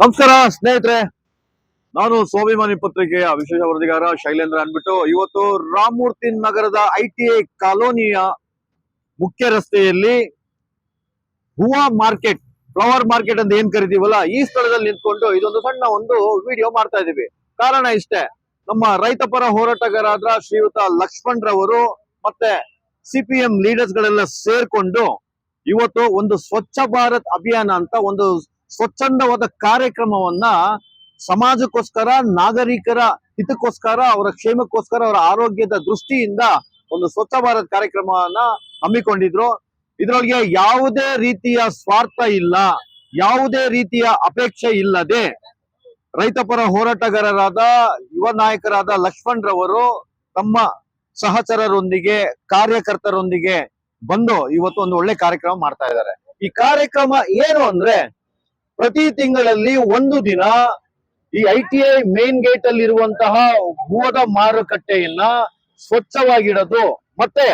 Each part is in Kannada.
ನಮಸ್ಕಾರ, ಸ್ನೇಹಿತರೆ. ನಾನು ಸ್ವಾಭಿಮಾನಿ ಪತ್ರಿಕೆಯ ವಿಶೇಷ ವರದಿಗಾರ ಶೈಲೇಂದ್ರ ಅಂದ್ಬಿಟ್ಟು, ಇವತ್ತು ರಾಮಮೂರ್ತಿ ನಗರದ ಐ ಟಿ ಕಾಲೋನಿಯ ಮುಖ್ಯ ರಸ್ತೆಯಲ್ಲಿ ಹೂವಾ ಮಾರ್ಕೆಟ್, ಫ್ಲವರ್ ಮಾರ್ಕೆಟ್ ಅಂತ ಏನ್ ಕರಿತೀವಲ್ಲ, ಈ ಸ್ಥಳದಲ್ಲಿ ನಿಂತ್ಕೊಂಡು ಇದೊಂದು ಸಣ್ಣ ಒಂದು ವಿಡಿಯೋ ಮಾಡ್ತಾ ಇದೀವಿ ಕಾರಣ ಇಷ್ಟೇ, ನಮ್ಮ ರೈತ ಪರ ಹೋರಾಟಗಾರರಾದ ಶ್ರೀಯುತ ಲಕ್ಷ್ಮಣ್ ರವರು ಮತ್ತೆ ಸಿಪಿಎಂ ಲೀಡರ್ಸ್ ಗಳೆಲ್ಲ ಸೇರ್ಕೊಂಡು ಇವತ್ತು ಒಂದು ಸ್ವಚ್ಛ ಭಾರತ್ ಅಭಿಯಾನ ಅಂತ ಒಂದು ಸ್ವಚ್ಛಂದವಾದ ಕಾರ್ಯಕ್ರಮವನ್ನ ಸಮಾಜಕ್ಕೋಸ್ಕರ, ನಾಗರಿಕರ ಹಿತಕ್ಕೋಸ್ಕರ, ಅವರ ಕ್ಷೇಮಕ್ಕೋಸ್ಕರ, ಅವರ ಆರೋಗ್ಯದ ದೃಷ್ಟಿಯಿಂದ ಒಂದು ಸ್ವಚ್ಛ ಭಾರತ್ ಕಾರ್ಯಕ್ರಮವನ್ನ ಹಮ್ಮಿಕೊಂಡಿದ್ರು. ಇದರೊಳಗೆ ಯಾವುದೇ ರೀತಿಯ ಸ್ವಾರ್ಥ ಇಲ್ಲ, ಯಾವುದೇ ರೀತಿಯ ಅಪೇಕ್ಷೆ ಇಲ್ಲದೆ ರೈತಪರ ಹೋರಾಟಗಾರರಾದ, ಯುವ ನಾಯಕರಾದ ಲಕ್ಷ್ಮಣ್ ರವರು ತಮ್ಮ ಸಹಚರರೊಂದಿಗೆ, ಕಾರ್ಯಕರ್ತರೊಂದಿಗೆ ಬಂದು ಇವತ್ತು ಒಂದು ಒಳ್ಳೆ ಕಾರ್ಯಕ್ರಮ ಮಾಡ್ತಾ ಇದ್ದಾರೆ. ಈ ಕಾರ್ಯಕ್ರಮ ಏನು ಅಂದ್ರೆ ಪ್ರತಿ ತಿಂಗಳಲ್ಲಿ ಒಂದು ದಿನ ಈ I T I main gate ಅಲ್ಲಿ ಇರುವಂತಹ ಹೂವದ ಮಾರುಕಟ್ಟೆಯನ್ನ ಸ್ವಚ್ಛವಾಗಿಡೋದು. ಮತ್ತೆ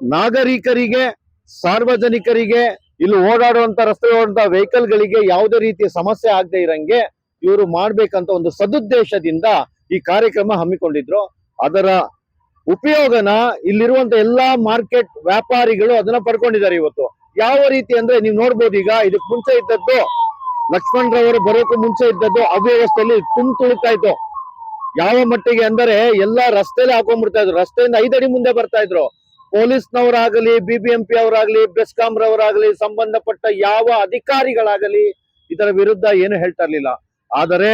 ನಾಗರಿಕರಿಗೆ, ಸಾರ್ವಜನಿಕರಿಗೆ, ಇಲ್ಲಿ ಓಡಾಡುವಂತ ರಸ್ತೆ ಓಡುವಂತ ವೆಹಿಕಲ್ ಗಳಿಗೆ ಯಾವುದೇ ರೀತಿಯ ಸಮಸ್ಯೆ ಆಗದೆ ಇರಂಗೆ ಇವರು ಮಾಡ್ಬೇಕಂತ ಒಂದು ಸದುದ್ದೇಶದಿಂದ ಈ ಕಾರ್ಯಕ್ರಮ ಹಮ್ಮಿಕೊಂಡಿದ್ರು. ಅದರ ಉಪಯೋಗನ ಇಲ್ಲಿರುವಂತ ಎಲ್ಲಾ ಮಾರ್ಕೆಟ್ ವ್ಯಾಪಾರಿಗಳು ಅದನ್ನ ಪಡ್ಕೊಂಡಿದ್ದಾರೆ ಇವತ್ತು. ಯಾವ ರೀತಿ ಅಂದ್ರೆ ನೀವು ನೋಡ್ಬೋದು ಈಗ ಇದಕ್ ಮುಂಚೆ ಇದ್ದದ್ದು ಲಕ್ಷ್ಮಣ್ ರವರು ಬರೋಕ್ಕೂ ಮುಂಚೆ ಇದ್ದದ್ದು ಅವ್ಯವಸ್ಥೆಯಲ್ಲಿ ತುಂಬ ತುಳಿತಾ ಇತ್ತು. ಯಾವ ಮಟ್ಟಿಗೆ ಅಂದರೆ ಎಲ್ಲಾ ರಸ್ತೆಲಿ ಹಾಕೊಂಡ್ಬಿಡ್ತಾ ಇದ್ರು. ರಸ್ತೆಯಿಂದ ಐದಡಿ ಮುಂದೆ ಬರ್ತಾ ಇದ್ರು. ಪೊಲೀಸ್ನವರಾಗಲಿ ಬಿಬಿಎಂಪಿ ಅವರಾಗಲಿ ಬೆಸ್ಕಾಂ ರವರಾಗಲಿ ಸಂಬಂಧಪಟ್ಟ ಯಾವ ಅಧಿಕಾರಿಗಳಾಗಲಿ ಇದರ ವಿರುದ್ಧ ಏನು ಹೇಳ್ತಾ ಇರ್ಲಿಲ್ಲ. ಆದರೆ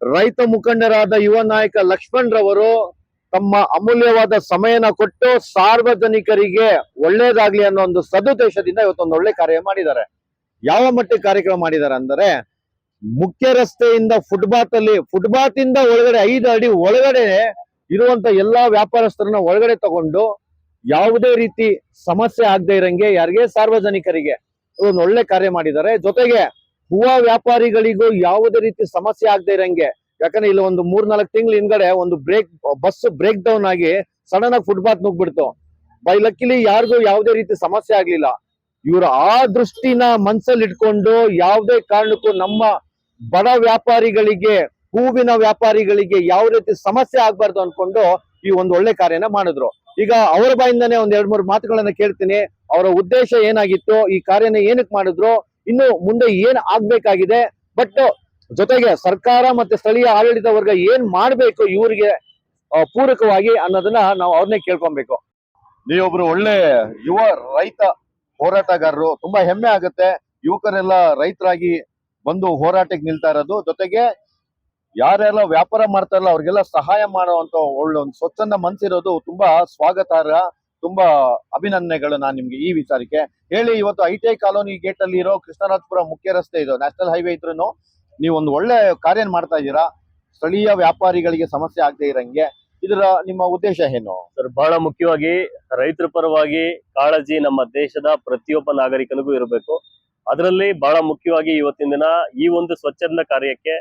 ರೈತ ಮುಖಂಡರಾದ ಯುವ ನಾಯಕ ಲಕ್ಷ್ಮಣ್ ರವರು ತಮ್ಮ ಅಮೂಲ್ಯವಾದ ಸಮಯನ ಕೊಟ್ಟು ಸಾರ್ವಜನಿಕರಿಗೆ ಒಳ್ಳೇದಾಗ್ಲಿ ಅನ್ನೋ ಒಂದು ಸದುದ್ದೇಶದಿಂದ ಇವತ್ತೊಂದು ಒಳ್ಳೆ ಕಾರ್ಯ ಮಾಡಿದ್ದಾರೆ. ಯಾವ ಮಟ್ಟಿಗೆ ಕಾರ್ಯಕ್ರಮ ಮಾಡಿದ್ದಾರೆ ಅಂದರೆ, ಮುಖ್ಯ ರಸ್ತೆಯಿಂದ ಫುಟ್ಪಾತ್ ಅಲ್ಲಿ ಫುಟ್ಬಾತ್ ಇಂದ ಒಳಗಡೆ ಐದು ಅಡಿ ಒಳಗಡೆ ಇರುವಂತ ಎಲ್ಲಾ ವ್ಯಾಪಾರಸ್ಥರನ್ನ ಒಳಗಡೆ ತಗೊಂಡು ಯಾವುದೇ ರೀತಿ ಸಮಸ್ಯೆ ಆಗದೆ ಇರಂಗೆ ಯಾರಿಗೆ? ಸಾರ್ವಜನಿಕರಿಗೆ ಒಂದು ಒಳ್ಳೆ ಕಾರ್ಯ ಮಾಡಿದ್ದಾರೆ. ಜೊತೆಗೆ ಹೂವ ವ್ಯಾಪಾರಿಗಳಿಗೂ ಯಾವುದೇ ರೀತಿ ಸಮಸ್ಯೆ ಆಗದೆ ಇರಂಗೆ ಯಾಕಂದ್ರೆ ಇಲ್ಲಿ ಒಂದು ಮೂರ್ನಾಲ್ಕು ತಿಂಗಳು ಹಿಂದ್ಗಡೆ ಒಂದು ಬ್ರೇಕ್ ಬಸ್ ಬ್ರೇಕ್ ಡೌನ್ ಆಗಿ ಸಡನ್ ಆಗಿ ಫುಟ್ಪಾತ್ ನುಗ್ಬಿಡ್ತು ಬೈ ಲಕ್ಕಿಲಿ ಯಾರಿಗೂ ಯಾವುದೇ ರೀತಿ ಸಮಸ್ಯೆ ಆಗ್ಲಿಲ್ಲ. ಇವರು ಆ ದೃಷ್ಟಿನ ಮನ್ಸಲ್ಲಿ ಇಟ್ಕೊಂಡು ಯಾವುದೇ ಕಾರಣಕ್ಕೂ ನಮ್ಮ ಬಡ ವ್ಯಾಪಾರಿಗಳಿಗೆ, ಹೂವಿನ ವ್ಯಾಪಾರಿಗಳಿಗೆ ಯಾವ ರೀತಿ ಸಮಸ್ಯೆ ಆಗ್ಬಾರ್ದು ಅನ್ಕೊಂಡು ಈ ಒಂದು ಒಳ್ಳೆ ಕಾರ್ಯನ ಮಾಡಿದ್ರು. ಈಗ ಅವರ ಬಾಯಿಂದಾನೇ ಒಂದ್ ಎರಡ್ ಮೂರು ಮಾತುಗಳನ್ನ ಕೇಳ್ತೀನಿ. ಅವರ ಉದ್ದೇಶ ಏನಾಗಿತ್ತು, ಈ ಕಾರ್ಯನ ಏನಕ್ಕೆ ಮಾಡಿದ್ರು, ಇನ್ನು ಮುಂದೆ ಏನ್ ಆಗ್ಬೇಕಾಗಿದೆ ಬಟ್ ಜೊತೆಗೆ ಸರ್ಕಾರ ಮತ್ತೆ ಸ್ಥಳೀಯ ಆಡಳಿತ ವರ್ಗ ಏನ್ ಮಾಡ್ಬೇಕು ಇವರಿಗೆ ಪೂರಕವಾಗಿ ಅನ್ನೋದನ್ನ ನಾವು ಅವ್ರನ್ನೇ ಕೇಳ್ಕೊಬೇಕು. ನೀವೊಬ್ರು ಒಳ್ಳೆ ಯುವ ರೈತ ಹೋರಾಟಗಾರರು, ತುಂಬಾ ಹೆಮ್ಮೆ ಆಗುತ್ತೆ. ಯುವಕರೆಲ್ಲ ರೈತರಾಗಿ ಬಂದು ಹೋರಾಟಕ್ಕೆ ನಿಲ್ತಾ ಇರೋದು. ಜೊತೆಗೆ ಯಾರೆಲ್ಲ ವ್ಯಾಪಾರ ಮಾಡ್ತಾರಲ್ಲ ಅವ್ರಿಗೆಲ್ಲ ಸಹಾಯ ಮಾಡುವಂತ ಒಳ್ಳೆ ಒಂದು ಸ್ವಚ್ಛಂದ ಮನ್ಸಿರೋದು ತುಂಬಾ ಸ್ವಾಗತಾರ್ಹ, ತುಂಬಾ ಅಭಿನಂದನೆಗಳು ನಾನು ನಿಮ್ಗೆ ಈ ವಿಚಾರಕ್ಕೆ. ಹೇಳಿ, ಇವತ್ತು I T I colony gate ಅಲ್ಲಿ ಇರೋ ಕೃಷ್ಣರಾಜಪುರ ಮುಖ್ಯ ರಸ್ತೆ ಇದು ನ್ಯಾಷನಲ್ ಹೈವೇ ಇದ್ರೂ ನೀವು ಒಂದು ಒಳ್ಳೆ ಕಾರ್ಯ ಮಾಡ್ತಾ ಇದ್ದೀರಾ? ಸ್ಥಳೀಯ ವ್ಯಾಪಾರಿಗಳಿಗೆ ಸಮಸ್ಯೆ ಆಗದೆ ಇರಂಗೆ, ಇದರ ನಿಮ್ಮ ಉದ್ದೇಶ ಏನು? ಸರ್, ಬಹಳ ಮುಖ್ಯವಾಗಿ ರೈತರ ಪರವಾಗಿ ಕಾಳಜಿ ನಮ್ಮ ದೇಶದ ಪ್ರತಿಯೊಬ್ಬ ನಾಗರಿಕನಿಗೂ ಇರಬೇಕು. ಅದರಲ್ಲಿ ಬಹಳ ಮುಖ್ಯವಾಗಿ ಇವತ್ತಿನ ದಿನ ಈ ಒಂದು ಸ್ವಚ್ಛಂದ ಕಾರ್ಯಕ್ಕೆ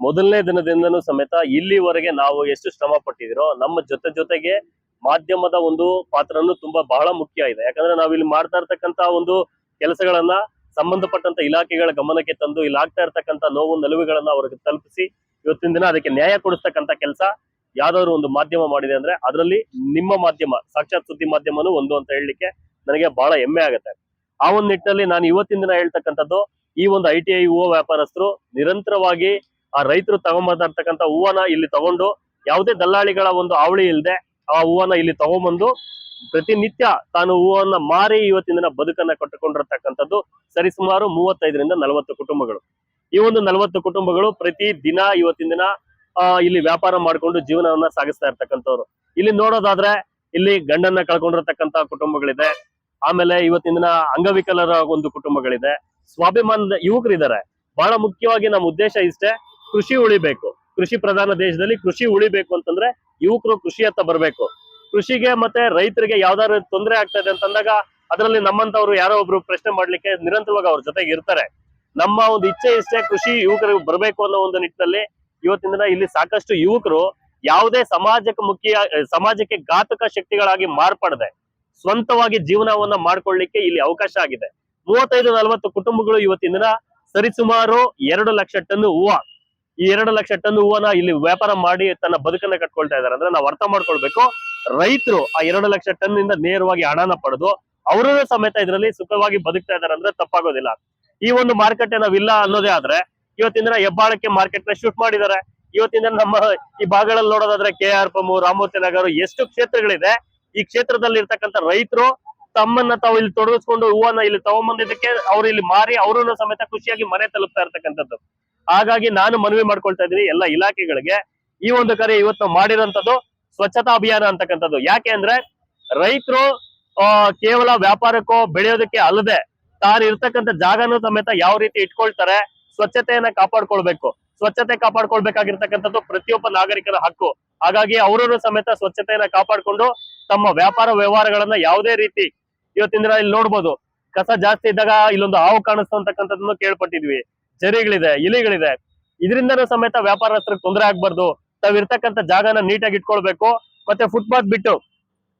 ಮೊದಲನೇ ದಿನದಿಂದನೂ ಸಮೇತ ಇಲ್ಲಿವರೆಗೆ ನಾವು ಎಷ್ಟು ಶ್ರಮ ಪಟ್ಟಿದಿರೋ ನಮ್ಮ ಜೊತೆ ಜೊತೆಗೆ ಮಾಧ್ಯಮದ ಒಂದು ಪಾತ್ರನೂ ತುಂಬಾ ಬಹಳ ಮುಖ್ಯ ಇದೆ. ಯಾಕಂದ್ರೆ ನಾವು ಇಲ್ಲಿ ಮಾಡ್ತಾ ಇರ್ತಕ್ಕಂತ ಒಂದು ಕೆಲಸಗಳನ್ನ ಸಂಬಂಧಪಟ್ಟಂತ ಇಲಾಖೆಗಳ ಗಮನಕ್ಕೆ ತಂದು ಇಲ್ಲಿ ಆಗ್ತಾ ಇರ್ತಕ್ಕಂತ ನೋವು ನಲುವುಗಳನ್ನ ಅವ್ರಿಗೆ ತಲುಪಿಸಿ ಇವತ್ತಿನ ದಿನ ಅದಕ್ಕೆ ನ್ಯಾಯ ಕೊಡಿಸ್ತಕ್ಕಂಥ ಕೆಲಸ ಯಾವ್ದಾದ್ರು ಒಂದು ಮಾಧ್ಯಮ ಮಾಡಿದೆ ಅಂದ್ರೆ ಅದರಲ್ಲಿ ನಿಮ್ಮ ಮಾಧ್ಯಮ, ಸಾಕ್ಷಾತ್ ಸುದ್ದಿ ಮಾಧ್ಯಮನು ಒಂದು ಅಂತ ಹೇಳಲಿಕ್ಕೆ ನನಗೆ ಬಹಳ ಹೆಮ್ಮೆ ಆಗುತ್ತೆ. ಆ ಒಂದು ನಿಟ್ಟಿನಲ್ಲಿ ನಾನು ಇವತ್ತಿನ ದಿನ ಹೇಳ್ತಕ್ಕಂಥದ್ದು ಈ ಒಂದು ಐ ಟಿ ಐ ಹೂವು ವ್ಯಾಪಾರಸ್ಥರು ನಿರಂತರವಾಗಿ ಆ ರೈತರು ತಗೊಂಬಂದಿರ್ತಕ್ಕಂಥ ಹೂವನ್ನ ಇಲ್ಲಿ ತಗೊಂಡು ಯಾವುದೇ ದಲ್ಲಾಳಿಗಳ ಒಂದು ಅವಳಿ ಇಲ್ಲದೆ ಆ ಹೂವನ ಇಲ್ಲಿ ತಗೊಂಬಂದು ಪ್ರತಿನಿತ್ಯ ತಾನು ಹೂವನ್ನ ಮಾರಿ ಇವತ್ತಿನ ದಿನ ಬದುಕನ್ನ ಕಟ್ಟಿಕೊಂಡಿರ್ತಕ್ಕಂಥದ್ದು ಸರಿಸುಮಾರು ಮೂವತ್ತೈದರಿಂದ ನಲವತ್ತು ಕುಟುಂಬಗಳು. ಈ ಒಂದು ನಲವತ್ತು ಕುಟುಂಬಗಳು ಪ್ರತಿ ದಿನ ಇವತ್ತಿನ ದಿನ ಇಲ್ಲಿ ವ್ಯಾಪಾರ ಮಾಡ್ಕೊಂಡು ಜೀವನವನ್ನ ಸಾಗಿಸ್ತಾ ಇರ್ತಕ್ಕಂಥವ್ರು. ಇಲ್ಲಿ ನೋಡೋದಾದ್ರೆ ಇಲ್ಲಿ ಗಂಡನ್ನ ಕಳ್ಕೊಂಡಿರತಕ್ಕಂತ ಕುಟುಂಬಗಳಿದೆ. ಆಮೇಲೆ ಇವತ್ತಿನ ದಿನ ಅಂಗವಿಕಲರ ಒಂದು ಕುಟುಂಬಗಳಿದೆ. ಸ್ವಾಭಿಮಾನದ ಯುವಕರಿದ್ದಾರೆ. ಬಹಳ ಮುಖ್ಯವಾಗಿ ನಮ್ಮ ಉದ್ದೇಶ ಇಷ್ಟೇ, ಕೃಷಿ ಉಳಿಬೇಕು. ಕೃಷಿ ಪ್ರಧಾನ ದೇಶದಲ್ಲಿ ಕೃಷಿ ಉಳಿಬೇಕು ಅಂತಂದ್ರೆ ಯುವಕರು ಕೃಷಿ ಹತ್ತ ಬರಬೇಕು. ಕೃಷಿಗೆ ಮತ್ತೆ ರೈತರಿಗೆ ಯಾವ್ದಾದ್ರು ತೊಂದರೆ ಆಗ್ತಾ ಇದೆ ಅಂತಂದಾಗ ಅದರಲ್ಲಿ ನಮ್ಮಂತವ್ರು ಯಾರೋ ಒಬ್ರು ಪ್ರಶ್ನೆ ಮಾಡ್ಲಿಕ್ಕೆ ನಿರಂತರವಾಗಿ ಅವ್ರ ಜೊತೆಗೆ ಇರ್ತಾರೆ. ನಮ್ಮ ಒಂದು ಇಚ್ಛೆ ಇಷ್ಟೇ ಕೃಷಿ ಯುವಕರಿಗೆ ಬರಬೇಕು ಅನ್ನೋ ಒಂದು ನಿಟ್ಟಿನಲ್ಲಿ ಇವತ್ತಿನ ದಿನ ಇಲ್ಲಿ ಸಾಕಷ್ಟು ಯುವಕರು ಯಾವುದೇ ಸಮಾಜಕ್ಕೆ ಮುಖ್ಯ ಸಮಾಜಕ್ಕೆ ಘಾತಕ ಶಕ್ತಿಗಳಾಗಿ ಮಾರ್ಪಡದೆ ಸ್ವಂತವಾಗಿ ಜೀವನವನ್ನ ಮಾಡ್ಕೊಳ್ಳಿಕ್ಕೆ ಇಲ್ಲಿ ಅವಕಾಶ ಆಗಿದೆ. ಮೂವತ್ತೈದು, ನಲವತ್ತು ಕುಟುಂಬಗಳು ಇವತ್ತಿನ ದಿನ ಸರಿಸುಮಾರು ಎರಡು ಲಕ್ಷ ಟನ್ ಹೂವ. ಈ ಎರಡು ಲಕ್ಷ ಟನ್ ಹೂವನ ಇಲ್ಲಿ ವ್ಯಾಪಾರ ಮಾಡಿ ತನ್ನ ಬದುಕನ್ನ ಕಟ್ಕೊಳ್ತಾ ಇದಾರೆ ಅಂದ್ರೆ ನಾವು ಅರ್ಥ ಮಾಡ್ಕೊಳ್ಬೇಕು. ರೈತರು ಆ ಎರಡು ಲಕ್ಷ ಟನ್ ಇಂದ ನೇರವಾಗಿ ಹಣನ ಪಡೆದು ಅವರೂ ಸಮೇತ ಇದರಲ್ಲಿ ಸುಖವಾಗಿ ಬದುಕ್ತಾ ಇದಾರೆ ಅಂದ್ರೆ ತಪ್ಪಾಗೋದಿಲ್ಲ. ಈ ಒಂದು ಮಾರುಕಟ್ಟೆ ನಾವಿಲ್ಲ ಅನ್ನೋದೇ ಆದ್ರೆ ಇವತ್ತಿನ ಹೆಬ್ಬಾಳಕ್ಕೆ ಮಾರ್ಕೆಟ್ನ ಶೂಟ್ ಮಾಡಿದ್ದಾರೆ ಇವತ್ತಿನ ನಮ್ಮ ಈ ಭಾಗಗಳಲ್ಲಿ ನೋಡೋದಾದ್ರೆ ಕೆ ಆರ್ ಪಮ್ಮು ರಾಮೂರ್ತಿ ನಗರ್ ಎಷ್ಟು ಕ್ಷೇತ್ರಗಳಿದೆ. ಈ ಕ್ಷೇತ್ರದಲ್ಲಿ ಇರ್ತಕ್ಕಂಥ ರೈತರು ತಮ್ಮನ್ನ ತಾವು ಇಲ್ಲಿ ತೊಡಗಿಸ್ಕೊಂಡು ಹೂವನ್ನ ಇಲ್ಲಿ ತಗೊಂಡ್ಬಂದಿದ್ದಕ್ಕೆ ಅವ್ರು ಇಲ್ಲಿ ಮಾರಿ ಅವರು ಸಮೇತ ಖುಷಿಯಾಗಿ ಮನೆ ತಲುಪ್ತಾ ಇರ್ತಕ್ಕಂಥದ್ದು. ಹಾಗಾಗಿ ನಾನು ಮನವಿ ಮಾಡ್ಕೊಳ್ತಾ ಇದ್ದೀನಿ ಎಲ್ಲ ಇಲಾಖೆಗಳಿಗೆ. ಈ ಒಂದು ಕರೆ ಇವತ್ತು ಮಾಡಿರೋಂಥದ್ದು ಸ್ವಚ್ಛತಾ ಅಭಿಯಾನ ಅಂತಕ್ಕಂಥದ್ದು. ಯಾಕೆ ಅಂದ್ರೆ ರೈತರು ಕೇವಲ ವ್ಯಾಪಾರಕ್ಕೋ ಬೆಳೆಯೋದಕ್ಕೆ ಅಲ್ಲದೆ ತಾನು ಇರ್ತಕ್ಕಂಥ ಜಾಗನೂ ಸಮೇತ ಯಾವ ರೀತಿ ಇಟ್ಕೊಳ್ತಾರೆ ಸ್ವಚ್ಛತೆಯನ್ನ ಕಾಪಾಡ್ಕೊಳ್ಬೇಕು. ಸ್ವಚ್ಛತೆ ಕಾಪಾಡ್ಕೊಳ್ಬೇಕಾಗಿರ್ತಕ್ಕಂಥದ್ದು ಪ್ರತಿಯೊಬ್ಬ ನಾಗರಿಕರ ಹಕ್ಕು. ಹಾಗಾಗಿ ಅವರೂ ಸಮೇತ ಸ್ವಚ್ಛತೆಯನ್ನ ಕಾಪಾಡಿಕೊಂಡು ತಮ್ಮ ವ್ಯಾಪಾರ ವ್ಯವಹಾರಗಳನ್ನ ಯಾವುದೇ ರೀತಿ ಇವತ್ತಿನ ದಿನ ಇಲ್ಲಿ ನೋಡ್ಬೋದು. ಕಸ ಜಾಸ್ತಿ ಇದ್ದಾಗ ಇಲ್ಲೊಂದು ಹಾವು ಕಾಣಿಸ್ತಕ್ಕಂಥದ್ದನ್ನು ಕೇಳ್ಪಟ್ಟಿದ್ವಿ. ಜರಿಗಳಿದೆ, ಇಲಿಗಳಿದೆ. ಇದರಿಂದನೂ ಸಮೇತ ವ್ಯಾಪಾರಸ್ಥರಿಗೆ ತೊಂದರೆ ಆಗ್ಬಾರ್ದು. ತಾವ್ ಇರ್ತಕ್ಕಂಥ ಜಾಗನ ನೀಟಾಗಿ ಇಟ್ಕೊಳ್ಬೇಕು. ಮತ್ತೆ ಫುಟ್ಪಾತ್ ಬಿಟ್ಟು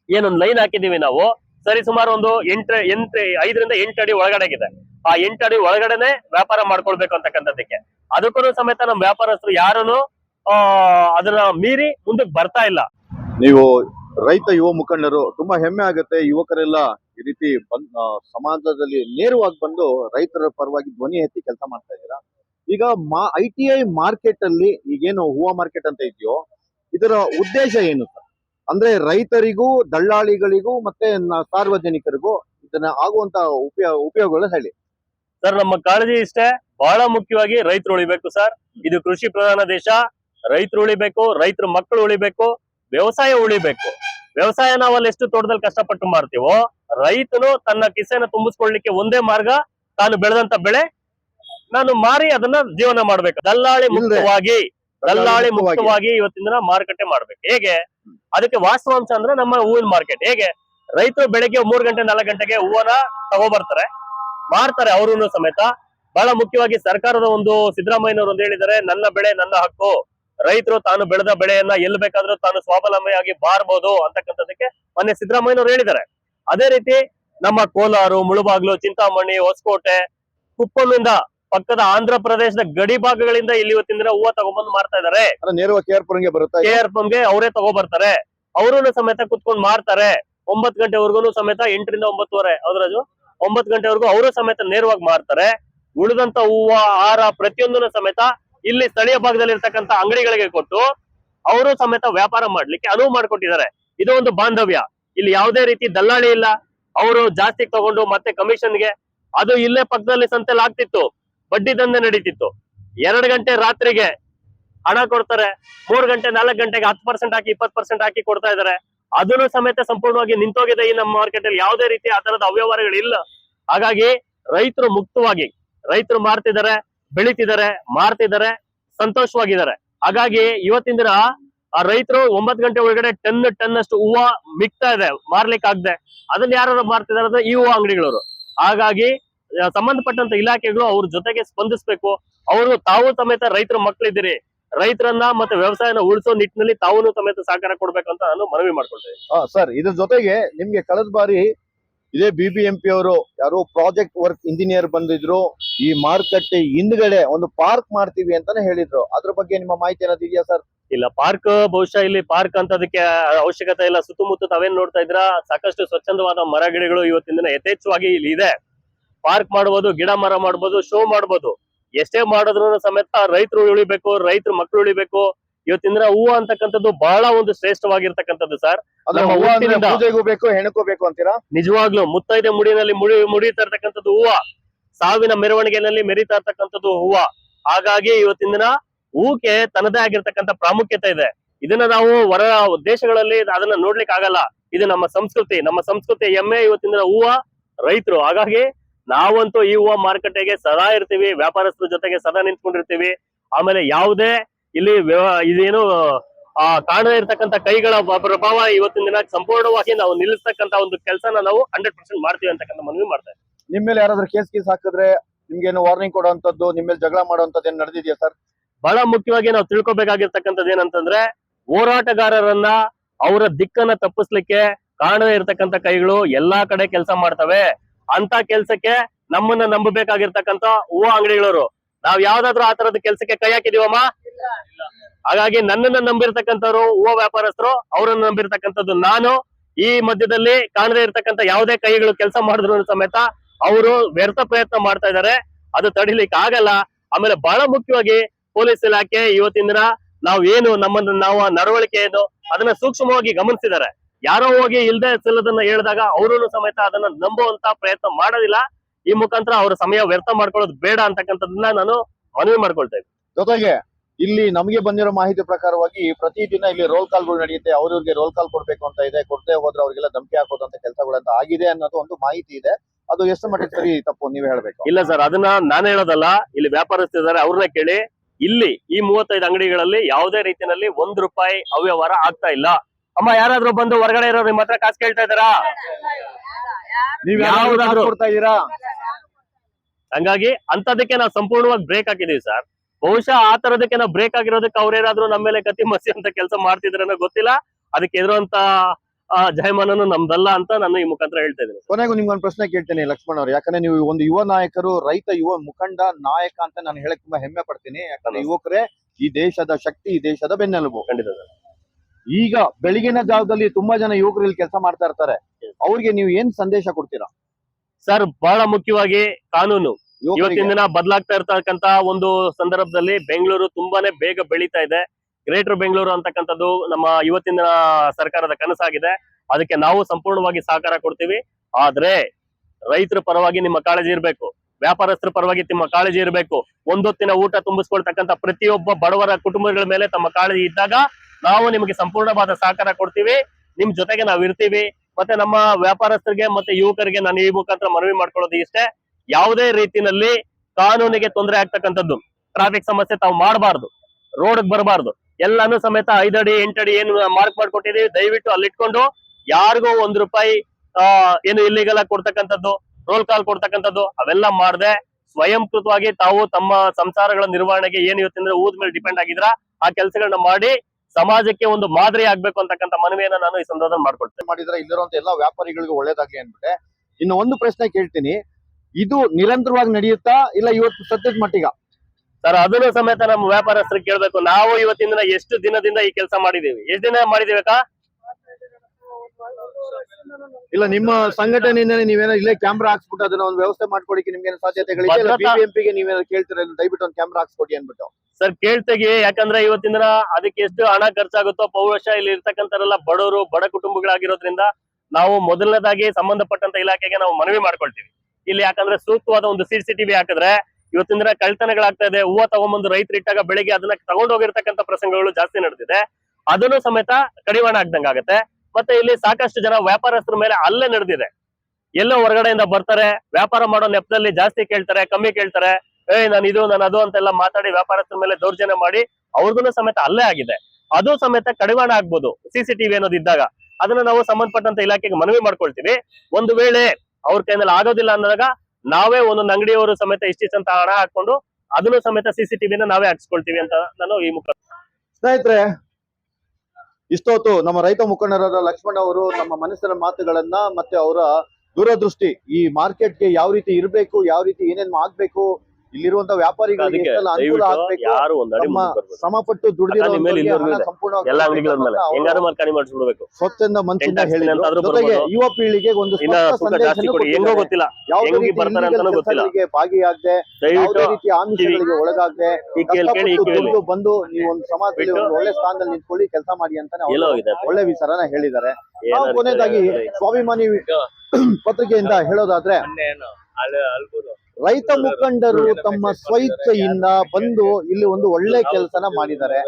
ಏನೊಂದು ಲೈನ್ ಹಾಕಿದೀವಿ ನಾವು. ಸರಿ, ಸುಮಾರು ಒಂದು ಎಂಟು ಎಂಟು ಐದರಿಂದ ಎಂಟು ಅಡಿ ಒಳಗಡೆ ಒಳಗಡೆಗಿದೆ. ಆ ಎಂಟು ಅಡಿ ಒಳಗಡೆನೆ ವ್ಯಾಪಾರ ಮಾಡ್ಕೊಳ್ಬೇಕು ಅಂತಕ್ಕಂಥದ್ದಕ್ಕೆ. ಅದಕ್ಕೂ ಸಮೇತ ನಮ್ಮ ವ್ಯಾಪಾರಸ್ಥರು ಯಾರನ್ನು ಅದನ್ನ ಮೀರಿ ಮುಂದಕ್ಕೆ ಬರ್ತಾ ಇಲ್ಲ. ನೀವು ರೈತ, ಯುವ ಮುಖಂಡರು, ತುಂಬಾ ಹೆಮ್ಮೆ ಆಗುತ್ತೆ. ಯುವಕರೆಲ್ಲ ಈ ರೀತಿ ಸಮಾಜದಲ್ಲಿ ನೇರವಾಗಿ ಬಂದು ರೈತರ ಪರವಾಗಿ ಧ್ವನಿ ಎತ್ತಿ ಕೆಲಸ ಮಾಡ್ತಾ ಇದ್ದೀರಾ? ಈಗ ಮಾ ಐ ಟಿ ಐ ಮಾರ್ಕೆಟ್ ಅಲ್ಲಿ ಈಗೇನು ಹೂವ ಮಾರ್ಕೆಟ್ ಅಂತ ಇದೆಯೋ, ಇದರ ಉದ್ದೇಶ ಏನು ಸರ್? ಅಂದ್ರೆ ರೈತರಿಗೂ ದಳ್ಳಾಳಿಗಳಿಗೂ ಮತ್ತೆ ಸಾರ್ವಜನಿಕರಿಗೂ ಇದನ್ನ ಆಗುವಂತ ಉಪಯೋಗ ಉಪಯೋಗಗಳು ಹೇಳಿ. ಸರ್, ನಮ್ಮ ಕಾಳಜಿ ಇಷ್ಟೇ. ಬಹಳ ಮುಖ್ಯವಾಗಿ ರೈತರು ಉಳಿಬೇಕು ಸರ್. ಇದು ಕೃಷಿ ಪ್ರಧಾನ ದೇಶ. ರೈತರು ಉಳಿಬೇಕು, ರೈತರ ಮಕ್ಕಳು ಉಳಿಬೇಕು, ವ್ಯವಸಾಯ ಉಳಿಬೇಕು. ವ್ಯವಸಾಯ ನಾವಲ್ಲಿ ಎಷ್ಟು ತೋಟದಲ್ಲಿ ಕಷ್ಟಪಟ್ಟು ಮಾಡ್ತೀವೋ ರೈತನು ತನ್ನ ಕಿಸೆನ ತುಂಬಿಸ್ಕೊಳ್ಳಿಕ್ಕೆ ಒಂದೇ ಮಾರ್ಗ, ತಾನು ಬೆಳೆದಂತ ಬೆಳೆ ನಾನು ಮಾರಿ ಅದನ್ನ ಜೀವನ ಮಾಡ್ಬೇಕು. ದಲ್ಲಾಳಿ. ಮುಕ್ತವಾಗಿ ದಲ್ಲಾಳಿ ಮುಕ್ತವಾಗಿ. ಇವತ್ತಿನ ದಿನ ಮಾರುಕಟ್ಟೆ ಮಾಡ್ಬೇಕು. ಹೇಗೆ? ಅದಕ್ಕೆ ವಾಸ್ತವಾಂಶ ಅಂದ್ರೆ ನಮ್ಮ ಹೂವಿನ ಮಾರ್ಕೆಟ್ ಹೇಗೆ? ರೈತರು ಬೆಳಗ್ಗೆ ಮೂರ್ ಗಂಟೆ ನಾಲ್ಕು ಗಂಟೆಗೆ ಹೂವನ ತಗೋಬರ್ತಾರೆ. ಮಾರ್ತಾರೆ ಅವರು ಸಮೇತ. ಬಹಳ ಮುಖ್ಯವಾಗಿ ಸರ್ಕಾರದ ಒಂದು ಸಿದ್ದರಾಮಯ್ಯನವರು ಒಂದು ಹೇಳಿದ್ದಾರೆ ನನ್ನ ಬೆಳೆ ನನ್ನ ಹಕ್ಕು. ರೈತರು ತಾನು ಬೆಳೆದ ಬೆಳೆಯನ್ನ ಎಲ್ಲಿ ಬೇಕಾದ್ರೂ ತಾನು ಸ್ವಾವಲಂಬಿಯಾಗಿ ಮಾರ್ಬೋದು ಅಂತಕ್ಕಂಥದಕ್ಕೆ ಮೊನ್ನೆ ಸಿದ್ದರಾಮಯ್ಯನವರು ಹೇಳಿದ್ದಾರೆ. ಅದೇ ರೀತಿ ನಮ್ಮ ಕೋಲಾರು ಮುಳುಬಾಗ್ಲು ಚಿಂತಾಮಣಿ ಹೊಸಕೋಟೆ ಕುಪ್ಪಂನಿಂದ ಪಕ್ಕದ ಆಂಧ್ರ ಪ್ರದೇಶದ ಗಡಿ ಭಾಗಗಳಿಂದ ಇಲ್ಲಿ ಇವತ್ತಿನ ದಿನ ಹೂವ ತಗೊಂಡ್ಬಂದು ಮಾರ್ತಾ ಇದಾರೆ. ಅಂದ್ರೆ ನೇರವಾಗಿ ಕೆ ಆರ್ ಪುರಂಗೆ ಬರುತ್ತೆ ಕೆ ಆರ್ ಪಂಗೆ ಅವರೇ ತಗೋಬರ್ತಾರೆ. ಅವರು ಸಮೇತ ಕುತ್ಕೊಂಡು ಮಾರ್ತಾರೆ. ಒಂಬತ್ತು ಗಂಟೆವರೆಗೂ ಸಮೇತ ಎಂಟರಿಂದ ಒಂಬತ್ತುವರೆ ಹೌದ್ರಾಜು? ಒಂಬತ್ತು ಗಂಟೆವರೆಗೂ ಅವರು ಸಮೇತ ನೇರವಾಗಿ ಮಾರ್ತಾರೆ. ಉಳಿದಂತ ಹೂವ ಆಹಾರ ಪ್ರತಿಯೊಂದನ್ನು ಸಮೇತ ಇಲ್ಲಿ ಸ್ಥಳೀಯ ಭಾಗದಲ್ಲಿ ಇರ್ತಕ್ಕಂತ ಅಂಗಡಿಗಳಿಗೆ ಕೊಟ್ಟು ಅವರು ಸಮೇತ ವ್ಯಾಪಾರ ಮಾಡ್ಲಿಕ್ಕೆ ಅನುವು ಮಾಡಿಕೊಟ್ಟಿದ್ದಾರೆ. ಇದು ಒಂದು ಬಾಂಧವ್ಯ. ಇಲ್ಲಿ ಯಾವುದೇ ರೀತಿ ದಲ್ಲಾಳಿ ಇಲ್ಲ. ಅವರು ಜಾಸ್ತಿ ತಗೊಂಡು ಮತ್ತೆ ಕಮಿಷನ್ಗೆ ಅದು ಇಲ್ಲೇ ಪಕ್ಕದಲ್ಲಿ ಸಂತೆಲ್ ಆಗ್ತಿತ್ತು. ಬಡ್ಡಿ ದಂಧೆ ನಡೀತಿತ್ತು. ಎರಡು ಗಂಟೆ ರಾತ್ರಿಗೆ ಹಣ ಕೊಡ್ತಾರೆ. ಮೂರ್ ಗಂಟೆ, ನಾಲ್ಕು ಗಂಟೆಗೆ ಹತ್ತು ಪರ್ಸೆಂಟ್ ಹಾಕಿ, ಇಪ್ಪತ್ತು ಪರ್ಸೆಂಟ್ ಹಾಕಿ ಕೊಡ್ತಾ ಇದಾರೆ ಅದನ್ನು ಸಮೇತ ಸಂಪೂರ್ಣವಾಗಿ ನಿಂತೋಗಿದೆ ಈ ನಮ್ಮ ಮಾರ್ಕೆಟ್ ಅಲ್ಲಿ. ಯಾವುದೇ ರೀತಿ ಆ ತರದ ಅವ್ಯವಹಾರಗಳು ಇಲ್ಲ ಹಾಗಾಗಿ ರೈತರು ಮುಕ್ತವಾಗಿ, ರೈತರು ಮಾರ್ತಿದ್ದಾರೆ, ಬೆಳಿತಿದ್ದಾರೆ, ಮಾರ್ತಿದ್ದಾರೆ, ಸಂತೋಷವಾಗಿದ್ದಾರೆ. ಹಾಗಾಗಿ ಇವತ್ತಿನ ದಿನ ಆ ರೈತರು ಒಂಬತ್ತು ಗಂಟೆ ಒಳಗಡೆ ಟನ್ ಟನ್ ಅಷ್ಟು ಹೂವು ಮಿಕ್ತಾ ಇದೆ ಮಾರ್ಲಿಕ್ಕೆ ಆಗದೆ ಅದನ್ನ ಯಾರು ಮಾರ್ತಿದಾರೆ ಅಂದ್ರೆ ಈ ಹೂವು ಅಂಗಡಿಗಳವರು. ಹಾಗಾಗಿ ಸಂಬಂಧಪಟ್ಟಂತ ಇಲಾಖೆಗಳು ಅವ್ರ ಜೊತೆಗೆ ಸ್ಪಂದಿಸ್ಬೇಕು. ಅವರು ತಾವು ಸಮೇತ ರೈತರ ಮಕ್ಕಳಿದ್ದೀರಿ ರೈತರನ್ನ ಮತ್ತೆ ವ್ಯವಸಾಯನ ಉಳಿಸೋ ನಿಟ್ಟಿನಲ್ಲಿ ತಾವು ಸಮೇತ ಸಹಕಾರ ಕೊಡ್ಬೇಕಂತ ನಾನು ಮನವಿ ಮಾಡ್ಕೊಳ್ತೇನೆ. ಸರ್ ಇದ್ರ ಜೊತೆಗೆ ನಿಮ್ಗೆ ಕಳೆದ ಬಾರಿ ಇದೇ ಬಿ ಬಿ ಎಂ ಪಿ ಅವರು ಯಾರು ಪ್ರಾಜೆಕ್ಟ್ ವರ್ಕ್ ಇಂಜಿನಿಯರ್ ಬಂದಿದ್ರು. ಈ ಮಾರುಕಟ್ಟೆ ಹಿಂದ್ಗಡೆ ಒಂದು ಪಾರ್ಕ್ ಮಾಡ್ತೀವಿ ಅಂತಾನೆ ಹೇಳಿದ್ರು. ಅದ್ರ ಬಗ್ಗೆ ನಿಮ್ಮ ಮಾಹಿತಿ ಏನಾದ್ರು ಇದೆಯಾ ಸರ್? ಇಲ್ಲ ಪಾರ್ಕ್ ಬಹುಶಃ ಇಲ್ಲಿ ಪಾರ್ಕ್ ಅಂತದಕ್ಕೆ ಅವಶ್ಯಕತೆ ಇಲ್ಲ. ಸುತ್ತಮುತ್ತ ತಾವೇನ್ ನೋಡ್ತಾ ಇದ್ರ ಸಾಕಷ್ಟು ಸ್ವಚ್ಛಂದವಾದ ಮರ ಗಿಡಗಳು ಇವತ್ತಿನ ದಿನ ಯಥೇಚ್ಛವಾಗಿ ಇಲ್ಲಿ ಇದೆ. ಪಾರ್ಕ್ ಮಾಡ್ಬೋದು ಗಿಡ ಮರ ಮಾಡಬಹುದು ಶೋ ಮಾಡ್ಬೋದು. ಎಷ್ಟೇ ಮಾಡಿದ್ರು ಸಮೇತ ರೈತರು ಉಳಿಬೇಕು ರೈತರ ಮಕ್ಕಳು ಉಳಿಬೇಕು. ಇವತ್ತಿನ ದಿನ ಹೂವು ಅಂತಕ್ಕಂಥದ್ದು ಬಹಳ ಒಂದು ಶ್ರೇಷ್ಠವಾಗಿರ್ತಕ್ಕಂಥದ್ದು ಸರ್. ಹೆಣಕೋಬೇಕು ಪೂಜೆಗೂ ಬೇಕು ಹೆಣಕ್ಕೂ ಬೇಕು ಅಂತೀರಾ? ನಿಜವಾಗ್ಲು ಮುತ್ತೈದೆ ಮುಡಿನಲ್ಲಿ ಮುಡಿ ಮುಡಿತಾ ಇರ್ತಕ್ಕಂಥದ್ದು ಹೂವ. ಸಾವಿನ ಮೆರವಣಿಗೆನಲ್ಲಿ ಮೆರಿತಾ ಇರ್ತಕ್ಕಂಥದ್ದು ಹೂವ. ಹಾಗಾಗಿ ಇವತ್ತಿನ ದಿನ ಹೂಕ್ಕೆ ತನ್ನದೇ ಆಗಿರ್ತಕ್ಕಂಥ ಪ್ರಾಮುಖ್ಯತೆ ಇದೆ. ಇದನ್ನ ನಾವು ಹೊರ ದೇಶಗಳಲ್ಲಿ ಅದನ್ನ ನೋಡ್ಲಿಕ್ಕೆ ಆಗಲ್ಲ ಇದು ನಮ್ಮ ಸಂಸ್ಕೃತಿ. ನಮ್ಮ ಸಂಸ್ಕೃತಿ ಎಮ್ಮೆ ಇವತ್ತಿನ ಹೂವ ರೈತರು. ಹಾಗಾಗಿ ನಾವಂತೂ ಈ ಹೂವ ಮಾರುಕಟ್ಟೆಗೆ ಸದಾ ಇರ್ತೀವಿ ವ್ಯಾಪಾರಸ್ಥರ ಜೊತೆಗೆ ಸದಾ ನಿಂತ್ಕೊಂಡಿರ್ತೀವಿ. ಆಮೇಲೆ ಯಾವುದೇ ಇಲ್ಲಿ ಇದೇನು ಆ ಕಾಣದೇ ಇರ್ತಕ್ಕಂಥ ಕೈಗಳ ಪ್ರಭಾವ ಇವತ್ತಿನ ದಿನ ಸಂಪೂರ್ಣವಾಗಿ ನಾವು ನಿಲ್ಲಿಸ್ತಕ್ಕಂಥ ಒಂದು ಕೆಲಸನ ನಾವು ಹಂಡ್ರೆಡ್ ಪರ್ಸೆಂಟ್ ಮಾಡ್ತೀವಿ ಅಂತಕ್ಕಂಥ ಮನವಿ ಮಾಡ್ತಾ ಇದ್ದೀವಿ. ನಿಮ್ ಮೇಲೆ ಯಾರಾದ್ರೂ ಕೇಸ್ ಕೇಸ್ ಹಾಕಿದ್ರೆ ನಿಮ್ಗೇನು ವಾರ್ನಿಂಗ್ ಕೊಡುವಂತದ್ದು ನಿಮ್ ಮೇಲೆ ಜಗಳ ಮಾಡುವಂತದ್ದು ಏನ್ ನಡೆದಿದೆಯಾ ಸರ್? ಬಹಳ ಮುಖ್ಯವಾಗಿ ನಾವು ತಿಳ್ಕೊಬೇಕಾಗಿರ್ತಕ್ಕಂಥದ್ದು ಏನಂತಂದ್ರೆ ಹೋರಾಟಗಾರರನ್ನ ಅವರ ದಿಕ್ಕನ್ನ ತಪ್ಪಿಸ್ಲಿಕ್ಕೆ ಕಾಣದೇ ಇರತಕ್ಕಂತ ಕೈಗಳು ಎಲ್ಲಾ ಕಡೆ ಕೆಲಸ ಮಾಡ್ತವೆ. ಅಂತ ಕೆಲ್ಸಕ್ಕೆ ನಮ್ಮನ್ನ ನಂಬಬೇಕಾಗಿರ್ತಕ್ಕಂತ ಹೂವು ಅಂಗಡಿಗಳವರು. ನಾವ್ ಯಾವ್ದಾದ್ರು ಆ ತರದ ಕೆಲ್ಸಕ್ಕೆ ಕೈ ಹಾಕಿದೀವಮ್ಮ? ಹಾಗಾಗಿ ನನ್ನನ್ನ ನಂಬಿರ್ತಕ್ಕಂಥವ್ರು ಹೂವು ವ್ಯಾಪಾರಸ್ಥರು, ಅವರನ್ನ ನಂಬಿರ್ತಕ್ಕಂಥದ್ದು ನಾನು. ಈ ಮಧ್ಯದಲ್ಲಿ ಕಾಣದೇ ಇರ್ತಕ್ಕಂಥ ಯಾವುದೇ ಕೈಗಳು ಕೆಲಸ ಮಾಡಿದ್ರು ಸಮೇತ ಅವರು ವ್ಯರ್ಥ ಪ್ರಯತ್ನ ಮಾಡ್ತಾ ಇದ್ದಾರೆ. ಅದು ತಡಿಲಿಕ್ಕೆ ಆಗಲ್ಲ. ಆಮೇಲೆ ಬಹಳ ಮುಖ್ಯವಾಗಿ ಪೊಲೀಸ್ ಇಲಾಖೆ ಇವತ್ತಿನ ದಿನ ನಾವು ಏನು ನಮ್ಮನ್ನ ನಾವು ನಡವಳಿಕೆ ಏನು ಅದನ್ನ ಸೂಕ್ಷ್ಮವಾಗಿ ಗಮನಿಸಿದ್ದಾರೆ. ಯಾರೋ ಹೋಗಿ ಇಲ್ದೆ ಸಿಲ್ಲದನ್ನ ಹೇಳಿದಾಗ ಅವರು ಸಮೇತ ಅದನ್ನ ನಂಬುವಂತ ಪ್ರಯತ್ನ ಮಾಡೋದಿಲ್ಲ. ಈ ಮುಖಾಂತರ ಅವ್ರ ಸಮಯ ವ್ಯರ್ಥ ಮಾಡ್ಕೊಳ್ಳೋದು ಬೇಡ ಅಂತಕ್ಕಂಥದ್ದನ್ನ ನಾನು ಮನವಿ ಮಾಡ್ಕೊಳ್ತಾ ಜೊತೆಗೆ ಇಲ್ಲಿ ನಮಗೆ ಬಂದಿರೋ ಮಾಹಿತಿ ಪ್ರಕಾರವಾಗಿ ಪ್ರತಿದಿನ ಇಲ್ಲಿ ರೋಲ್ ಕಾಲ್ಗಳು ನಡೆಯುತ್ತೆ. ಅವ್ರವ್ರಿಗೆ ರೋಲ್ ಕಾಲ್ ಕೊಡ್ಬೇಕು ಅಂತ ಇದೆ. ಕೊಡದೆ ಹೋದ್ರೆ ಅವರಿಗೆಲ್ಲ ಧಮಕಿ ಹಾಕೋದಂತ ಕೆಲಸಗಳಂತ ಆಗಿದೆ ಅನ್ನೋದು ಒಂದು ಮಾಹಿತಿ ಇದೆ. ಅದು ಎಷ್ಟು ಮಟ್ಟಿಗೆ ಸರಿ ತಪ್ಪು ನೀವೇ ಹೇಳ್ಬೇಕು? ಇಲ್ಲ ಸರ್ ಅದನ್ನ ನಾನು ಹೇಳೋದಲ್ಲ. ಇಲ್ಲಿ ವ್ಯಾಪಾರಸ್ಥರಿದ್ದಾರೆ ಅವ್ರನ್ನ ಕೇಳಿ. ಇಲ್ಲಿ ಈ ಮೂವತ್ತೈದು ಅಂಗಡಿಗಳಲ್ಲಿ ಯಾವುದೇ ರೀತಿಯಲ್ಲಿ ಒಂದ್ ರೂಪಾಯಿ ಅವ್ಯವಹಾರ ಆಗ್ತಾ ಇಲ್ಲ. ಅಮ್ಮ ಯಾರಾದ್ರೂ ಬಂದು ಹೊರಗಡೆ ಇರೋ ನಿಮ್ಮ ಹತ್ರ ಕಾಸು ಕೇಳ್ತಾ ಇದ್ದಾರಾ? ನೀವ್ ಯಾವ್ದಾದ್ರು- ಕೊಡ್ತಾ ಇದೀರಾ ಹಂಗಾಗಿ ಅಂತದಕ್ಕೆ ನಾವು ಸಂಪೂರ್ಣವಾಗಿ ಬ್ರೇಕ್ ಹಾಕಿದೀವಿ ಸರ್ ಬಹುಶಃ ಆ ತರದಕ್ಕೆ ನಾವು ಬ್ರೇಕ್ ಆಗಿರೋದಕ್ಕೆ ಅವ್ರೇನಾದ್ರೂ ನಮ್ಮ ಮೇಲೆ ಕತಿ ಮಸಿ ಅಂತ ಕೆಲಸ ಮಾಡ್ತಿದ್ರೇನೋ ಗೊತ್ತಿಲ್ಲ. ಅದಕ್ಕೆ ಎದುರುವಂತ ಜಯಮಾನನು ನಮ್ದಲ್ಲ ಅಂತ ನಾನು ಈ ಮುಖಾಂತರ ಹೇಳ್ತಾ ಇದ್ದೀನಿ ಕೊನೆಗೂ ನಿಮ್ಗೊಂದು ಪ್ರಶ್ನೆ ಕೇಳ್ತೀನಿ ಲಕ್ಷ್ಮಣ್ ಅವ್ರು. ಯಾಕಂದ್ರೆ ನೀವು ಒಂದು ಯುವ ನಾಯಕರು ರೈತ ಯುವ ಮುಖಂಡ ನಾಯಕ ಅಂತ ನಾನು ಹೇಳಕ್ ತುಂಬಾ ಹೆಮ್ಮೆ ಪಡ್ತೀನಿ. ಯಾಕಂದ್ರೆ ಯುವಕರೇ ಈ ದೇಶದ ಶಕ್ತಿ ಈ ದೇಶದ ಬೆನ್ನೆಲುಬು. ಖಂಡಿತ ಸರ್ ಈಗ ಬೆಳಗಿನ ಜಾವದಲ್ಲಿ ತುಂಬಾ ಜನ ಯುವಕರು ಇಲ್ಲಿ ಕೆಲಸ ಮಾಡ್ತಾ ಇರ್ತಾರೆ. ಅವ್ರಿಗೆ ನೀವು ಏನ್ ಸಂದೇಶ ಕೊಡ್ತೀರಾ? ಸರ್ ಬಹಳ ಮುಖ್ಯವಾಗಿ ಕಾನೂನು. ಇವತ್ತಿನ ದಿನ ಬದಲಾಗ್ತಾ ಇರ್ತಕ್ಕಂತ ಒಂದು ಸಂದರ್ಭದಲ್ಲಿ ಬೆಂಗಳೂರು ತುಂಬಾನೇ ಬೇಗ ಬೆಳೀತಾ ಇದೆ. ಗ್ರೇಟರ್ ಬೆಂಗಳೂರು ಅಂತಕ್ಕಂಥದ್ದು ನಮ್ಮ ಇವತ್ತಿನ ದಿನ ಸರ್ಕಾರದ ಕನಸಾಗಿದೆ. ಅದಕ್ಕೆ ನಾವು ಸಂಪೂರ್ಣವಾಗಿ ಸಹಕಾರ ಕೊಡ್ತೀವಿ. ಆದ್ರೆ ರೈತರ ಪರವಾಗಿ ನಿಮ್ಮ ಕಾಳಜಿ ಇರಬೇಕು. ವ್ಯಾಪಾರಸ್ಥರ ಪರವಾಗಿ ನಿಮ್ಮ ಕಾಳಜಿ ಇರಬೇಕು. ಒಂದೊತ್ತಿನ ಊಟ ತುಂಬಿಸ್ಕೊಳ್ತಕ್ಕಂತ ಪ್ರತಿಯೊಬ್ಬ ಬಡವರ ಕುಟುಂಬಗಳ ಮೇಲೆ ತಮ್ಮ ಕಾಳಜಿ ಇದ್ದಾಗ ನಾವು ನಿಮಗೆ ಸಂಪೂರ್ಣವಾದ ಸಹಕಾರ ಕೊಡ್ತೀವಿ. ನಿಮ್ ಜೊತೆಗೆ ನಾವ್ ಇರ್ತೀವಿ. ಮತ್ತೆ ನಮ್ಮ ವ್ಯಾಪಾರಸ್ಥರಿಗೆ ಮತ್ತೆ ಯುವಕರಿಗೆ ನಾನು ಈ ಮುಖಾಂತರ ಮನವಿ ಮಾಡ್ಕೊಳ್ಳೋದು ಇಷ್ಟೇ. ಯಾವುದೇ ರೀತಿಯಲ್ಲಿ ಕಾನೂನಿಗೆ ತೊಂದರೆ ಆಗ್ತಕ್ಕಂಥದ್ದು ಟ್ರಾಫಿಕ್ ಸಮಸ್ಯೆ ತಾವು ಮಾಡಬಾರ್ದು ರೋಡ್ ಬರಬಾರ್ದು. ಎಲ್ಲಾನು ಸಮೇತ ಐದಡಿ, ಎಂಟಡಿ ಏನು ಮಾರ್ಕ್ ಮಾಡ್ಕೊಟ್ಟಿದೀವಿ ದಯವಿಟ್ಟು ಅಲ್ಲಿ ಇಟ್ಕೊಂಡು ಯಾರಿಗೋ ಒಂದ್ ರೂಪಾಯಿ, ಆ, ಏನು ಇಲ್ಲಿಗೆಲ್ಲ ಕೊಡ್ತಕ್ಕಂಥದ್ದು ರೋಲ್ ಕಾಲ್ ಕೊಡ್ತಕ್ಕಂಥದ್ದು, ಅವೆಲ್ಲ ಮಾಡದೆ ಸ್ವಯಂಕೃತವಾಗಿ ತಾವು ತಮ್ಮ ಸಂಸಾರಗಳ ನಿರ್ವಹಣೆಗೆ ಏನ್ ಇವತ್ತಿಂದ್ರೆ ಊದ್ ಮೇಲೆ ಡಿಪೆಂಡ್ ಆಗಿದ್ರ ಆ ಕೆಲಸಗಳನ್ನ ಮಾಡಿ ಸಮಾಜಕ್ಕೆ ಒಂದು ಮಾದರಿ ಆಗ್ಬೇಕು ಅಂತಕ್ಕಂಥ ಮನವಿಯನ್ನ ನಾನು ಈ ಸಂದರ್ಭದಲ್ಲಿ ಮಾಡ್ಕೊಳ್ತೇನೆ ಮಾಡಿದ್ರೆ ಇಲ್ಲಿರುವಂತ ಎಲ್ಲಾ ವ್ಯಾಪಾರಿಗಳಿಗೂ ಒಳ್ಳೇದಾಗ್ಲಿ ಅಂದ್ಬಿಟ್ಟೆ. ಇನ್ನು ಒಂದು ಪ್ರಶ್ನೆ ಕೇಳ್ತೀನಿ. ಇದು ನಿರಂತರವಾಗಿ ನಡೆಯುತ್ತಾ ಇಲ್ಲ ಇವತ್ತು ಸದ್ಯದ ಮಟ್ಟಿಗ? ಸರ್ ಅದನ್ನು ಸಮೇತ ನಮ್ಮ ವ್ಯಾಪಾರಸ್ಥರಿಗೆ ಕೇಳ್ಬೇಕು. ನಾವು ಇವತ್ತಿನ ದಿನ ಎಷ್ಟು ದಿನದಿಂದ ಈ ಕೆಲಸ ಮಾಡಿದೀವಿ ಎಷ್ಟು ದಿನ ಮಾಡಿದೀವಿ ಅಕ್ಕ? ಇಲ್ಲ ನಿಮ್ಮ ಸಂಘಟನೆಯಿಂದ ನೀವೇನೋ ಇಲ್ಲೇ ಕ್ಯಾಮ್ರಾ ಹಾಕ್ಸ್ಬಿಟ್ಟು ಅದನ್ನ ಒಂದು ವ್ಯವಸ್ಥೆ ಮಾಡ್ಕೊಡಿಕ್ಕೆ ನಿಮ್ಗೆ ಸಾಧ್ಯತೆಗಳಿದೆ? ಬಿಬಿಎಂಪಿಗೆ ಭದ್ರತಾ- ನೀವೇನೋ ಕೇಳ್ತೀರ ದಯವಿಟ್ಟು ಒಂದು ಕ್ಯಾಮ್ರಾ ಹಾಕ್ಸ್ಕೊಡಿ ಅನ್ಬಿಟ್ಟು ಸರ್ ಕೇಳ್ತೆಗೆ ಯಾಕಂದ್ರೆ ಇವತ್ತಿನ ದಿನ ಅದಕ್ಕೆ ಎಷ್ಟು ಹಣ ಖರ್ಚಾಗುತ್ತೋ ಬಹುಶಃ ಇಲ್ಲಿ ಇರ್ತಕ್ಕಂಥರೆಲ್ಲ ಬಡವರು ಬಡ ಕುಟುಂಬಗಳಾಗಿರೋದ್ರಿಂದ ನಾವು ಮೊದಲನೇದಾಗಿ ಸಂಬಂಧಪಟ್ಟಂತ ಇಲಾಖೆಗೆ ನಾವು ಮನವಿ ಮಾಡ್ಕೊಳ್ತೀವಿ. ಇಲ್ಲಿ ಯಾಕಂದ್ರೆ ಸೂಕ್ತವಾದ ಒಂದು ಸಿ ಸಿ ಟಿವಿ ಹಾಕಿದ್ರೆ ಇವತ್ತಿನ ದಿನ ಕಳ್ತನಗಳಾಗ್ತಾ ಇದೆ ಹೂವ ತಗೊಂಬಂದು ರೈತರು ಇಟ್ಟಾಗ ಬೆಳಿಗ್ಗೆ ಅದನ್ನ ತಗೊಂಡೋಗಿರ್ತಕ್ಕಂಥ ಪ್ರಸಂಗಗಳು ಜಾಸ್ತಿ ನಡೆದಿದೆ. ಅದನ್ನು ಸಮೇತ ಕಡಿವಾಣ ಆಗ್ದಂಗ ಆಗತ್ತೆ ಮತ್ತೆ ಇಲ್ಲಿ ಸಾಕಷ್ಟು ಜನ ವ್ಯಾಪಾರಸ್ಥರ ಮೇಲೆ ಅಲ್ಲೇ ನಡೆದಿದೆ. ಎಲ್ಲೋ ಹೊರಗಡೆಯಿಂದ ಬರ್ತಾರೆ, ವ್ಯಾಪಾರ ಮಾಡೋ ನೆಪದಲ್ಲಿ ಜಾಸ್ತಿ ಕೇಳ್ತಾರೆ, ಕಮ್ಮಿ ಕೇಳ್ತಾರೆ. ಏ, ನಾನು ಇದು, ನಾನು ಅದು ಅಂತೆಲ್ಲ ಮಾತಾಡಿ ವ್ಯಾಪಾರಸ್ಥರ ಮೇಲೆ ದೌರ್ಜನ್ಯ ಮಾಡಿ ಅವ್ರಿಗೂ ಸಮೇತ ಅಲ್ಲೇ ಆಗಿದೆ. ಅದು ಸಮೇತ ಕಡಿವಾಣ ಆಗ್ಬೋದು ಸಿಸಿಟಿವಿ ಅನ್ನೋದು ಇದ್ದಾಗ. ಅದನ್ನ ನಾವು ಸಂಬಂಧಪಟ್ಟಂತ ಇಲಾಖೆಗೆ ಮನವಿ ಮಾಡ್ಕೊಳ್ತೀವಿ. ಒಂದು ವೇಳೆ ಅವ್ರ ಕೈನಲ್ಲಿ ಆಗೋದಿಲ್ಲ ಅಂದಾಗ ನಾವೇ ಒಂದೊಂದು ಅಂಗಡಿಯವರು ಸಮೇತ ಇಷ್ಟಿಷ್ಟಂತ ಹಣ ಹಾಕೊಂಡು ಅದನ್ನು ಸಮೇತ ಸಿಸಿಟಿವಿನ ನಾವೇ ಹಾಕ್ಸ್ಕೊಳ್ತೀವಿ ಅಂತ ನಾನು ಈ ಮುಖ ಸ್ನೇಹಿತರೆ ಇಷ್ಟೊತ್ತು ನಮ್ಮ ರೈತ ಮುಖಂಡರಾದ ಲಕ್ಷ್ಮಣ ಅವರು ತಮ್ಮ ಮನಸ್ಸಿನ ಮಾತುಗಳನ್ನ ಮತ್ತೆ ಅವರ ದೂರದೃಷ್ಟಿ ಈ ಮಾರ್ಕೆಟ್ಗೆ ಯಾವ ರೀತಿ ಇರಬೇಕು, ಯಾವ ರೀತಿ ಏನೇನ್ ಆಗ್ಬೇಕು ಇಲ್ಲಿರುವಂತ ವ್ಯಾಪಾರಿಗಳಿಗೆ ಅನುಕೂಲ ಆಗ್ಬೇಕು ಯಾರು ಶ್ರಮಪಟ್ಟು ದುಡಿದಿರೋ ಸ್ವಚ್ಛಂದ ಮನಸ್ಸಿಂದ ಹೇಳಿದ್ರು. ಜೊತೆಗೆ ಯುವ ಪೀಳಿಗೆ ಒಂದು ಸ್ಪಷ್ಟ ತೂಕ ಕೊಡಿ. ಹೆಂಗೋ ಗೊತ್ತಿಲ್ಲ. ಯಾವುದೇ ಬರ್ತಾರೆ ಭಾಗಿಯಾಗದೆ ಯಾವುದೇ ರೀತಿ ಆಮಿಷಗಳಿಗೆ ಒಳಗಾಗದೆ ಬಂದು ನೀವು ಒಂದು ಸಮಾಜದಲ್ಲಿ ಒಂದು ಒಳ್ಳೆ ಸ್ಥಾನದಲ್ಲಿ ನಿಂತ್ಕೊಳ್ಳಿ ಕೆಲಸ ಮಾಡಿ ಅಂತಾನೆ ಒಳ್ಳೆ ವಿಚಾರನ ಹೇಳಿದ್ದಾರೆ. ಕೊನೆದಾಗಿ ಕೊನೆಯದಾಗಿ ಸ್ವಾಭಿಮಾನಿ ಪತ್ರಿಕೆಯಿಂದ ಹೇಳೋದಾದ್ರೆ ರೈತ ಮುಖಂಡರು ತಮ್ಮ ಸ್ವಇಚ್ಛೆಯಿಂದ ಬಂದು ಇಲ್ಲಿ ಒಂದು ಒಳ್ಳೆ ಕೆಲಸನ ಮಾಡಿದ್ದಾರೆ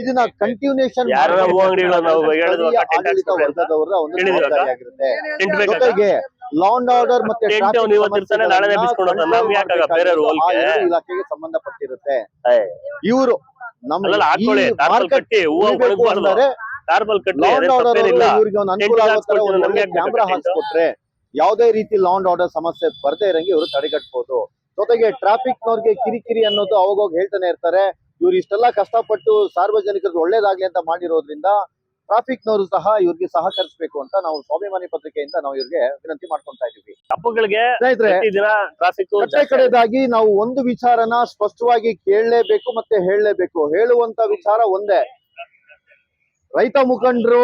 ಇದನ್ನ ಕಂಟಿನ್ಯೂಷನ್ ಆಡಳಿತ. ವರ್ಗದವರ ಒಂದು. ಜವಾಬ್ದಾರಿಯಾಗಿರುತ್ತೆ ಜೊತೆಗೆ ಲಾಂಡ್ ಆರ್ಡರ್ ಮತ್ತೆ? ಇಲಾಖೆಗೆ ಸಂಬಂಧಪಟ್ಟಿರುತ್ತೆ. ಇವರು ನಮ್ಮ ಕ್ಯಾಮ್ರಾ? ಹಾಕ್ಸ್ಕೊಟ್ರೆ ಯಾವುದೇ ರೀತಿ ಲಾಂಡ್ ಆರ್ಡರ್ ಸಮಸ್ಯೆ ಬರದೇ ಇರಂಗೆ ಇವರು ತಡೆಗಟ್ಬೋದು. ಜೊತೆಗೆ ಟ್ರಾಫಿಕ್ ನವ್ರಿಗೆ ಕಿರಿಕಿರಿ ಅನ್ನೋದು ಅವಾಗೋಗಿ ಹೇಳ್ತಾನೆ ಇರ್ತಾರೆ. ಇವ್ರು ಇಷ್ಟೆಲ್ಲ ಕಷ್ಟಪಟ್ಟು ಸಾರ್ವಜನಿಕರಿಗೆ ಒಳ್ಳೇದಾಗ್ಲಿ ಅಂತ ಮಾಡಿರೋದ್ರಿಂದ ಟ್ರಾಫಿಕ್ ನವರು ಸಹ ಇವ್ರಿಗೆ ಸಹಕರಿಸಬೇಕು ಅಂತ ನಾವು ಸ್ವಾಭಿಮಾನಿ ಪತ್ರಿಕೆಯಿಂದ ನಾವು ಇವ್ರಿಗೆ ವಿನಂತಿ ಮಾಡ್ಕೊಂತಾ ಇದೀವಿ ಕಟ್ಟೆ ಕಡೆದಾಗಿ ನಾವು ಒಂದು ವಿಚಾರನ ಸ್ಪಷ್ಟವಾಗಿ ಕೇಳಲೇಬೇಕು ಮತ್ತೆ ಹೇಳಲೇಬೇಕು. ಹೇಳುವಂತ ವಿಚಾರ ಒಂದೇ. ರೈತ ಮುಖಂಡರು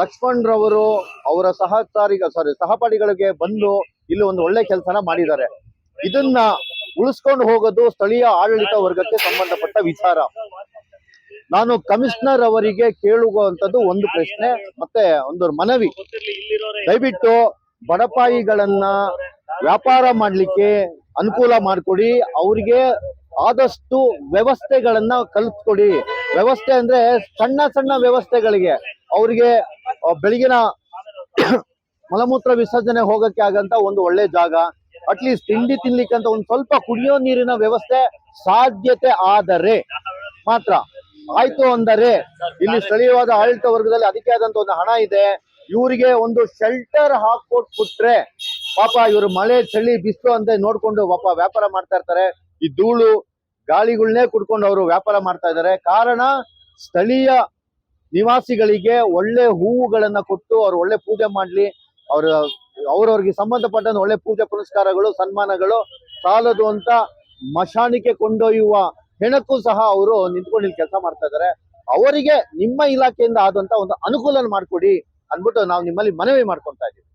ಲಕ್ಷ್ಮಣ್ ರವರು ಅವರ ಸಹಕಾರಿಗ ಸಾರಿ ಸಹಪಾಠಿಗಳಿಗೆ ಬಂದು ಇಲ್ಲಿ ಒಂದು ಒಳ್ಳೆ ಕೆಲಸನ ಮಾಡಿದ್ದಾರೆ. ಇದನ್ನ ಉಳಿಸ್ಕೊಂಡು ಹೋಗೋದು ಸ್ಥಳೀಯ ಆಡಳಿತ ವರ್ಗಕ್ಕೆ ಸಂಬಂಧಪಟ್ಟ ವಿಚಾರ. ನಾನು ಕಮಿಷನರ್ ಅವರಿಗೆ ಕೇಳುವಂತದ್ದು ಒಂದು ಪ್ರಶ್ನೆ, ಮತ್ತೆ ಒಂದು ಮನವಿ. ದಯವಿಟ್ಟು ಬಡಪಾಯಿಗಳನ್ನ ವ್ಯಾಪಾರ ಮಾಡ್ಲಿಕ್ಕೆ ಅನುಕೂಲ ಮಾಡಿಕೊಡಿ, ಅವರಿಗೆ ಆದಷ್ಟು ವ್ಯವಸ್ಥೆಗಳನ್ನ ಕಲ್ಪಿಸ್ಕೊಡಿ ವ್ಯವಸ್ಥೆ ಅಂದ್ರೆ ಸಣ್ಣ ಸಣ್ಣ ವ್ಯವಸ್ಥೆಗಳಿಗೆ ಅವರಿಗೆ ಬೆಳಗಿನ ಮಲಮೂತ್ರ ವಿಸರ್ಜನೆ ಹೋಗಕ್ಕೆ ಆಗಂತ ಒಂದು ಒಳ್ಳೆ ಜಾಗ. ಅಟ್ಲೀಸ್ಟ್ ತಿಂಡಿ ತಿನ್ಲಿಕ್ಕಂತ ಒಂದು ಸ್ವಲ್ಪ ಕುಡಿಯೋ ನೀರಿನ ವ್ಯವಸ್ಥೆ ಸಾಧ್ಯತೆ ಆದರೆ ಮಾತ್ರ. ಆಯ್ತು ಅಂದರೆ ಇಲ್ಲಿ ಸ್ಥಳೀಯವಾದ ಆಡಳಿತ ವರ್ಗದಲ್ಲಿ ಅದಕ್ಕೆ ಆದಂತ ಒಂದು ಹಣ ಇದೆ. ಇವರಿಗೆ ಒಂದು ಶೆಲ್ಟರ್ ಹಾಕೊಟ್ಬಿಟ್ರೆ ಪಾಪ ಇವರು ಮಳೆ ಚಳಿ ಬಿಸಿಲು ಅಂತ ನೋಡ್ಕೊಂಡು ಪಾಪ ವ್ಯಾಪಾರ ಮಾಡ್ತಾ ಇರ್ತಾರೆ. ಈ ಧೂಳು ಗಾಳಿಗಳನ್ನೇ ಕುಡ್ಕೊಂಡು ಅವರು ವ್ಯಾಪಾರ ಮಾಡ್ತಾ ಇದ್ದಾರೆ ಕಾರಣ ಸ್ಥಳೀಯ ನಿವಾಸಿಗಳಿಗೆ ಒಳ್ಳೆ ಹೂವುಗಳನ್ನ ಕೊಟ್ಟು ಅವ್ರು ಒಳ್ಳೆ ಪೂಜೆ ಮಾಡ್ಲಿ. ಅವ್ರ, ಅವ್ರವ್ರಿಗೆ ಸಂಬಂಧಪಟ್ಟಂತ ಒಳ್ಳೆ ಪೂಜೆ ಪುರಸ್ಕಾರಗಳು ಸನ್ಮಾನಗಳು, ಸಾಲದು ಅಂತ ಮಶಾನಿಕೆ ಕೊಂಡೊಯ್ಯುವ ಹೆಣಕ್ಕೂ ಸಹ ಅವರು ನಿಂತ್ಕೊಂಡು ಇಲ್ಲಿ ಕೆಲಸ ಮಾಡ್ತಾ ಇದ್ದಾರೆ ಅವರಿಗೆ ನಿಮ್ಮ ಇಲಾಖೆಯಿಂದ ಆದಂತ ಒಂದು ಅನುಕೂಲ ಮಾಡಿಕೊಡಿ ಅಂದ್ಬಿಟ್ಟು ನಾವು ನಿಮ್ಮಲ್ಲಿ ಮನವಿ ಮಾಡ್ಕೊತಾ ಇದೀವಿ